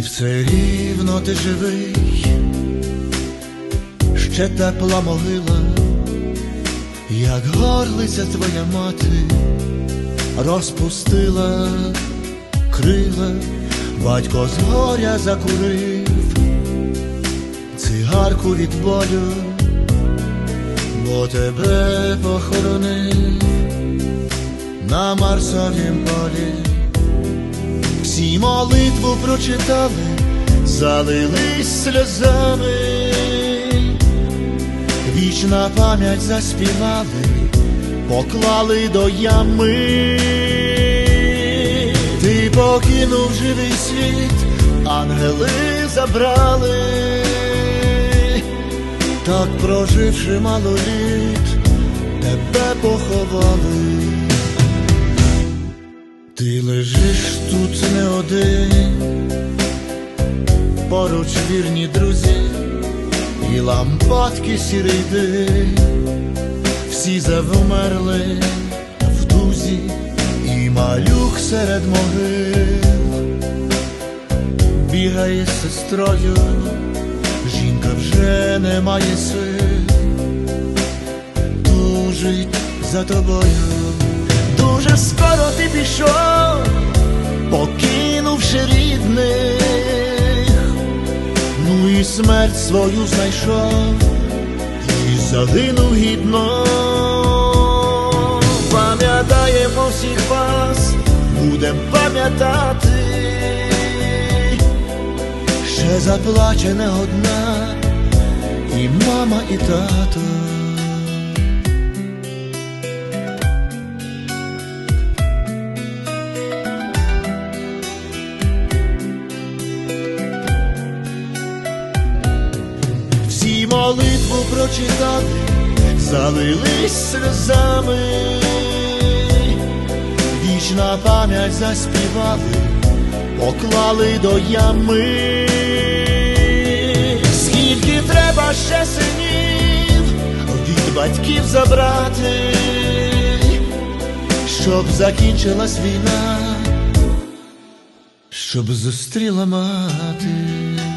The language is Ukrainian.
давно ти живий, ще тепла могила, як горлиця твоя мати, розпустила крила, батько з горя закурив, цигарку від болю, бо тебе похоронив на Марсовім полі. Всі молитву прочитали, залились сльозами, вічна пам'ять заспівали, поклали до ями. Ти покинув живий світ, ангели забрали, так проживши мало літ, тебе поховали. Ти лежиш тут не один, поруч вірні друзі, і лампадки сірий дим, всі завмерли в дузі, і малюк серед могил. Бігає з сестрою, жінка вже не має сил, тужить за тобою. Дуже скоро ти пішов, покинувши рідних, ну і смерть свою знайшов і загинув гідно. Пам'ятаємо всіх вас, будем пам'ятати, ще заплаче не одна, і мама, і тато. Молитву прочитали, залились сльозами, вічна пам'ять заспівали, поклали до ями. Скільки треба ще синів від батьків забрати, щоб закінчилась війна, щоб зустріла мати.